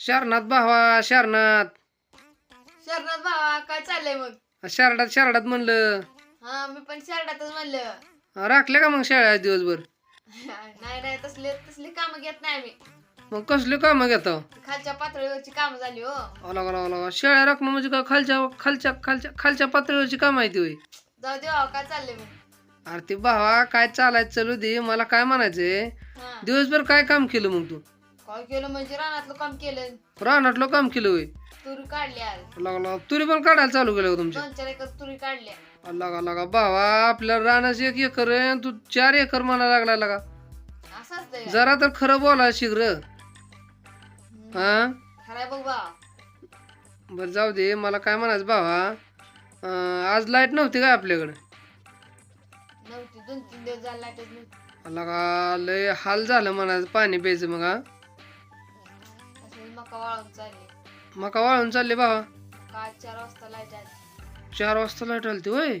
शरणात भावा शरणात. शरणात भावा काय चाललंय मग? शारडात शारडात म्हणलं. हा मी पण शरणातच म्हणलं. राखले का मग शाळा दिवसभर? नाही नाही तसले तसली कामं घेत नाही आम्ही. मग कसली कामं घेता? खालच्या पातळीवरची कामं झाली हो. आला आला आला शाळा राखणं म्हणजे का खालच्या खालच्या खालच्या खालच्या पातळीवरची काम आहे ती होय. जाऊ दे भावा काय चाललंय मग? अरे ते भावा काय चालायचं चालू दे. मला काय म्हणायचंय? हा. दिवसभर काय काम केलं मग तू? काय केलं म्हणजे रानातलं काम केलं. रानातलं काम केलं होय? तुरी काढली आज. लागला तुरी पण काढायला चालू केलं का तुमच्या दोन चार एकर तुरी काढल्या. लागा लागा भावा आपल्या रानाचं एक एकर आहे आणि तू चार एकर म्हणा लागला लागा. असं असतंय का? जरा तर खरं बोला शीघ्र. हा खराय बघ भावा. बरं जाऊ दे मला काय म्हणायचं भावा? अं, आज लाइट नव्हती का आपल्याकडे? नव्हती दोन तीन दिवस झाला लाईटच नव्हती. लगा लय हाल झालं म्हणायचं पाणी प्यायचं मग हा मका वाळून चालली. मका वाळून चालले भावा. काल चार वाजता लाइट आली चार वाजता लाइट आली होय.